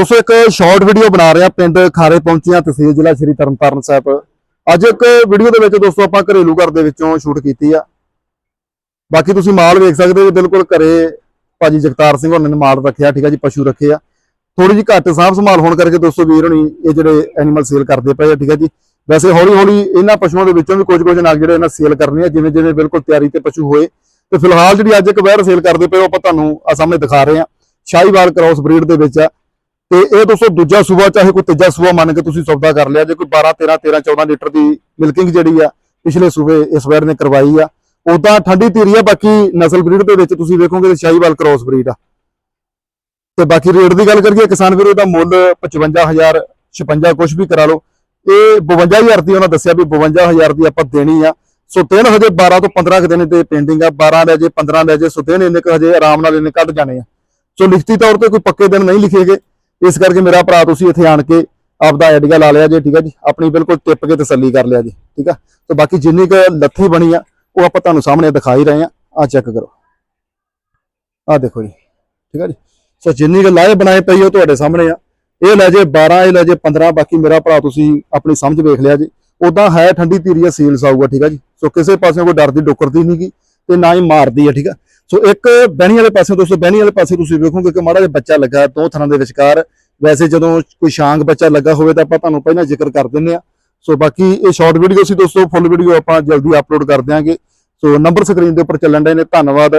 ਦੋਸਤੋ, ਇੱਕ short video ਬਣਾ ਰਹੇ ਆ ਪਿੰਡ ਖਾਰੇ ਪਹੁੰਚਿਆ ਤਹਿਸੀਲ ਜ਼ਿਲ੍ਹਾ ਸ਼੍ਰੀ ਤਰਨਤਾਰਨ ਸਾਹਿਬ। ਅੱਜ ਇੱਕ ਵੀਡੀਓ ਦੇ ਵਿੱਚ ਦੋਸਤੋ, ਆਪਾਂ ਘਰੇਲੂ ਘਰ ਦੇ ਵਿੱਚੋਂ ਸ਼ੂਟ ਕੀਤੀ ਆ। ਬਾਕੀ ਤੁਸੀਂ ਮਾਲ ਵੇਖ ਸਕਦੇ ਹੋ ਬਿਲਕੁਲ ਘਰੇ ਭਾਜੀ ਜਗਤਾਰ ਸਿੰਘ ਹੋਰਾਂ ਨੇ ਮਾਲ ਰੱਖਿਆ, ਠੀਕ ਆ ਜੀ, ਪਸ਼ੂ ਰੱਖੇ ਆ। ਥੋੜੀ ਜਿਹੀ ਘੱਟ ਸਾਂਭ ਸੰਭਾਲ ਹੋਣ ਕਰਕੇ ਦੋਸਤੋ, ਵੀਰ ਹੋਣੀ ਇਹ ਜਿਹੜੇ ਐਨੀਮਲ ਸੇਲ ਕਰਦੇ ਪਏ ਆ, ਠੀਕ ਆ ਜੀ। ਵੈਸੇ ਹੌਲੀ ਹੌਲੀ ਇਹਨਾਂ ਪਸ਼ੂਆਂ ਦੇ ਵਿੱਚੋਂ ਵੀ ਕੁਝ ਕੁਝ ਨਗ ਜਿਹੜੇ ਇਹਨਾਂ ਸੇਲ ਕਰਨੇ ਆ ਜਿਵੇਂ ਜਿਵੇਂ ਬਿਲਕੁਲ ਤਿਆਰੀ ਤੇ ਪਸ਼ੂ ਹੋਏ। ਤੇ ਫਿਲਹਾਲ ਜਿਹੜੀ ਅੱਜ ਇੱਕ ਵੈਰ ਸੇਲ ਕਰਦੇ ਪਏ, ਉਹ ਆਪਾਂ ਤੁਹਾਨੂੰ ਆ ਸਾਹਮਣੇ ਦਿਖਾ ਰਹੇ ਆ ਸ਼ਾਹੀਵਾਲ ਕ੍ਰਾਸ ਬਰੀਡ ਦੇ ਵਿੱਚ ਆ। ਤੇ ਇਹ ਦੋਸਤੋ ਦੂਜਾ ਸੂਬਾ, ਚਾਹੇ ਕੋਈ ਤੀਜਾ ਸੂਆ ਮੰਨ ਕੇ ਤੁਸੀਂ ਸੌਦਾ ਕਰ ਲਿਆ, ਜੇ ਕੋਈ 12 13 13 14 ਲੀਟਰ ਦੀ ਮਿਲਕਿੰਗ ਜਿਹੜੀ ਆ, ਪਿਛਲੇ ਸੂਬੇ ਇਸ ਵੈਰ ਨੇ ਕਰਵਾਈ ਆ। ਉਦਾਂ ਠੰਡੀ ਧੀਰੀ ਆ, ਬਾਕੀ ਨਸਲ ਬਰੀਡ ਦੇ ਵਿੱਚ ਤੁਸੀਂ ਵੇਖੋਗੇ ਤੇ ਸ਼ਾਹੀਵਾਲ ਕ੍ਰਾਸ ਬਰੀਡ ਆ। ਤੇ ਬਾਕੀ ਰੇਟ ਦੀ ਗੱਲ ਕਰੀਏ, ਕਿਸਾਨ ਵੀਰੋ ਦਾ ਮੁੱਲ 55000 56 ਕੁਝ ਵੀ ਕਰਾ ਲਓ। ਇਹ 52000 ਦੀ ਉਹਨਾਂ ਦੱਸਿਆ ਵੀ 52000 ਦੀ ਆਪਾਂ ਦੇਣੀ ਆ। ਸੋ ਤਿੰਨ ਹਜੇ 12 ਤੋਂ 15 ਕੁ ਦਿਨ ਤੇ ਪੈਂਡਿੰਗ ਆ 12 ਲੈ ਜੇ 15 ਲੈ ਜੇ, ਸੋ ਤਿੰਨ ਇੰਨੇ ਕੁ ਹਜੇ ਆਰਾਮ ਨਾਲ ਇਹਨੇ ਕੱਢ ਜਾਣੇ ਆ। ਸੋ ਲਿਖਤੀ ਤੌਰ ਤੇ ਕੋਈ ਪੱਕੇ ਦਿਨ ਨਹੀਂ ਲਿਖੇਗੇ ਇਸ ਕਰਕੇ ਮੇਰਾ ਭਰਾ ਤੁਸੀਂ ਇੱਥੇ ਆਣ ਕੇ ਆਪਦਾ ਆਈਡੀਆ ਲਾ ਲਿਆ ਜੇ, ਠੀਕ ਆ ਜੀ? ਆਪਣੀ ਬਿਲਕੁਲ ਟਿੱਪ ਕੇ ਤਸੱਲੀ ਕਰ ਲਿਆ ਜੀ, ਠੀਕ ਆ? ਤੇ ਬਾਕੀ ਜਿੰਨੀ ਕੁ ਲੱਥੀ ਬਣੀ ਆ, ਉਹ ਆਪਾਂ ਤੁਹਾਨੂੰ ਸਾਹਮਣੇ ਦਿਖਾ ਹੀ ਰਹੇ ਆ ਆ ਚੈੱਕ ਕਰੋ। ਆ ਦੇਖੋ ਜੀ, ਠੀਕ ਆ ਜੀ? ਸੋ ਜਿੰਨੀ ਕੁ ਲਾਏ ਬਣਾਏ ਪਈ ਉਹ ਤੁਹਾਡੇ ਸਾਹਮਣੇ ਆ। ਇਹ ਲੈ ਜੇ 12 ਇਹ ਲੈ ਜੇ 15 ਬਾਕੀ ਮੇਰਾ ਭਰਾ ਤੁਸੀਂ ਆਪਣੀ ਸਮਝ ਵੇਖ ਲਿਆ ਜੀ। ਉਦਾਂ ਹੈ ਠੰਡੀ ਧੀਰੀ ਸੀਲਸ ਆਊਗਾ ਠੀਕ ਆ ਜੀ? ਸੋ ਕਿਸੇ ਪਾਸੇ ਕੋਈ ਡਰ ਦੀ ਡਰਦੀ, ਡੁਕਰਦੀ ਨਹੀਂਗੀ ਤੇ ਨਾ ਹੀ ਮਾਰਦੀ ਹੈ ਠੀਕ ਆ? ਸੋ ਇੱਕ ਬਹਿਣੀ ਵਾਲੇ ਪਾਸੇ, ਦੋਸਤੋ, ਬਹਿਣੀ ਵਾਲੇ ਪਾਸੇ ਤੁਸੀਂ ਵੇਖੋਗੇ ਕਿ ਮਾੜਾ ਜਿਹਾ ਬੱਚਾ ਲੱਗਾ ਦੋ ਥਰਾਂ ਦੇ ਵਿਚਕਾਰ। ਵੈਸੇ ਜਦੋਂ ਕੋਈ ਸ਼ਾਂਗ ਬੱਚਾ ਲੱਗਾ ਹੋਵੇ ਤਾਂ ਆਪਾਂ ਤੁਹਾਨੂੰ ਪਹਿਲਾਂ ਜ਼ਿਕਰ ਕਰ ਦਿੰਨੇ ਆ ਸੋ ਬਾਕੀ ਇਹ ਸ਼ਾਰਟ ਵੀਡੀਓ ਸੀ ਦੋਸਤੋ ਫੁੱਲ ਵੀਡੀਓ ਆਪਾਂ ਜਲਦੀ ਅਪਲੋਡ ਕਰ ਦਿਆਂਗੇ। ਸੋ ਨੰਬਰ ਸਕਰੀਨ ਦੇ ਉੱਪਰ ਚੱਲਣ ਦੇ ਨੇ। ਧੰਨਵਾਦ।